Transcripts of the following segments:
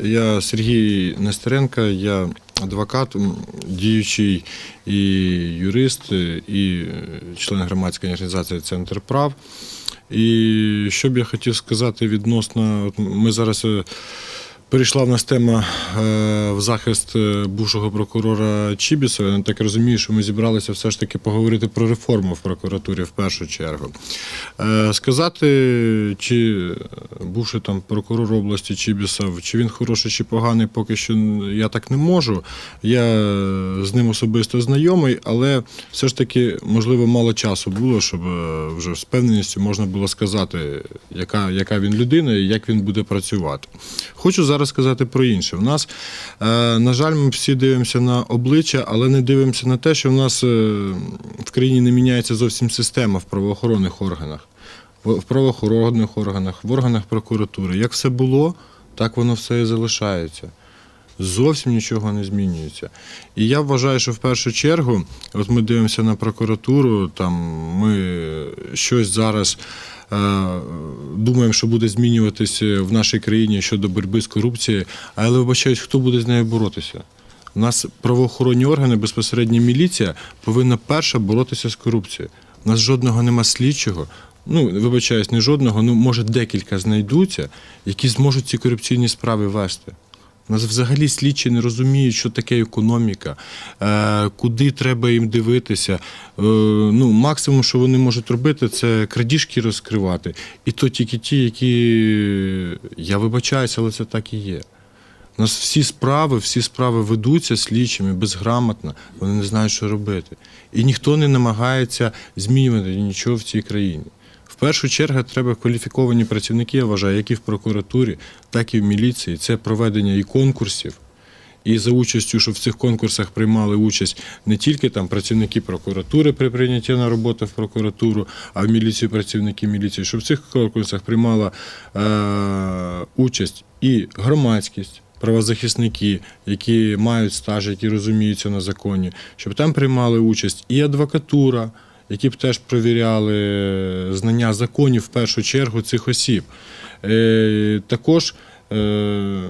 Я Сергій Нестеренко, я адвокат, діючий і юрист, і член громадської організації Центр прав. І що б я хотів сказати відносно, ми зараз е, перейшла в нас тема е, в захист е, бувшого прокурора Чібісова. Я так розумію, що ми зібралися все ж таки поговорити про реформу в прокуратурі в першу чергу. Е, Сказати, чи бувший там прокурор області Чібісов, чи він хороший, чи поганий, поки що я так не можу. Я з ним особисто знайомий, але все ж таки, можливо, мало часу було, щоб вже з певненістю можна було сказати, яка, яка він людина і як він буде працювати. Хочу зараз сказати про інше. В нас, е, на жаль, ми всі дивимося на обличчя, але не дивимося на те, що в нас е, в країні не міняється зовсім система в правоохоронних органах. В правоохоронних органах, в органах прокуратури. Як все було, так воно все і залишається. Зовсім нічого не змінюється. І я вважаю, що в першу чергу, от ми дивимося на прокуратуру, там ми щось зараз думаємо, що буде змінюватися в нашій країні щодо боротьби з корупцією, але вибачаюсь, хто буде з нею боротися? У нас правоохоронні органи, безпосередньо міліція, повинна перша боротися з корупцією. У нас жодного нема слідчого. Ну, вибачаюсь, не жодного, ну може декілька знайдуться, які зможуть ці корупційні справи вести. У нас взагалі слідчі не розуміють, що таке економіка, е, куди треба їм дивитися. Е, ну, максимум, що вони можуть робити, це крадіжки розкривати. І то тільки ті, які я вибачаюся, але це так і є. У нас всі справи, всі справи ведуться слідчими безграмотно, вони не знають, що робити. І ніхто не намагається змінювати нічого в цій країні. Першу чергу треба кваліфіковані працівники, я вважаю, як і в прокуратурі, так і в міліції. Це проведення і конкурсів. І за участю, щоб в цих конкурсах приймали участь не тільки там працівники прокуратури при прийнятті на роботу в прокуратуру, а в міліцію працівники міліції, щоб в цих конкурсах приймала е- участь і громадськість, правозахисники, які мають стаж, які розуміються на законі, щоб там приймали участь і адвокатура, які б теж провіряли знання законів в першу чергу цих осіб. Е, також е,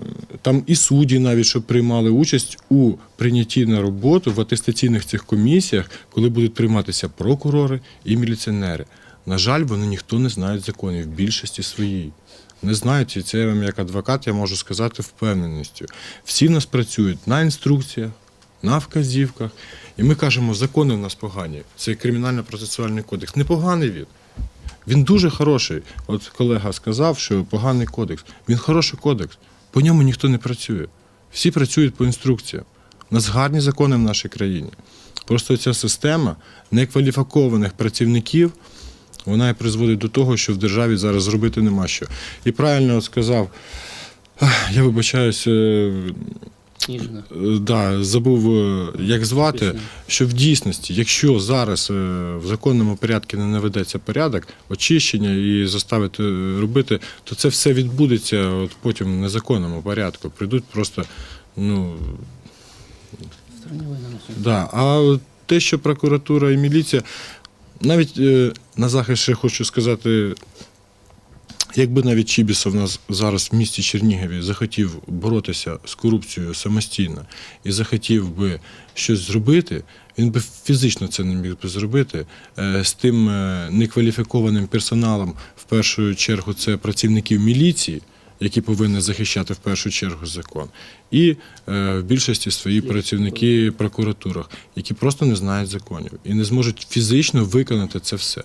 там і судді навіть щоб приймали участь у прийнятті на роботу в атестаційних цих комісіях, коли будуть прийматися прокурори і міліціонери. На жаль, вони ніхто не знають законів в більшості своїй. Не знають, і це я вам як адвокат я можу сказати впевненістю. Всі в нас працюють на інструкціях, на вказівках. І ми кажемо, закони в нас погані. Це кримінально-процесуальний кодекс. Непоганий він. Він дуже хороший. От колега сказав, що поганий кодекс. Він хороший кодекс. По ньому ніхто не працює. Всі працюють по інструкціям. У нас гарні закони в нашій країні. Просто ця система некваліфікованих працівників, вона і призводить до того, що в державі зараз зробити нема що. І правильно сказав, я вибачаюся, Ніжно. Е, Да, забув, е, як звати, Пісня. що в дійсності, якщо зараз е, в законному порядку не наведеться порядок, очищення і заставити робити, то це все відбудеться от потім в незаконному порядку. Прийдуть просто, ну, да. А те, що прокуратура і міліція, навіть на захист ще хочу сказати, якби навіть Чібісов нас зараз в місті Чернігові захотів боротися з корупцією самостійно і захотів би щось зробити, він би фізично це не міг би зробити Е, з тим е, некваліфікованим персоналом, в першу чергу, це працівників міліції. Які повинні захищати в першу чергу закон, і е, в більшості свої працівники прокуратурах, які просто не знають законів і не зможуть фізично виконати це все.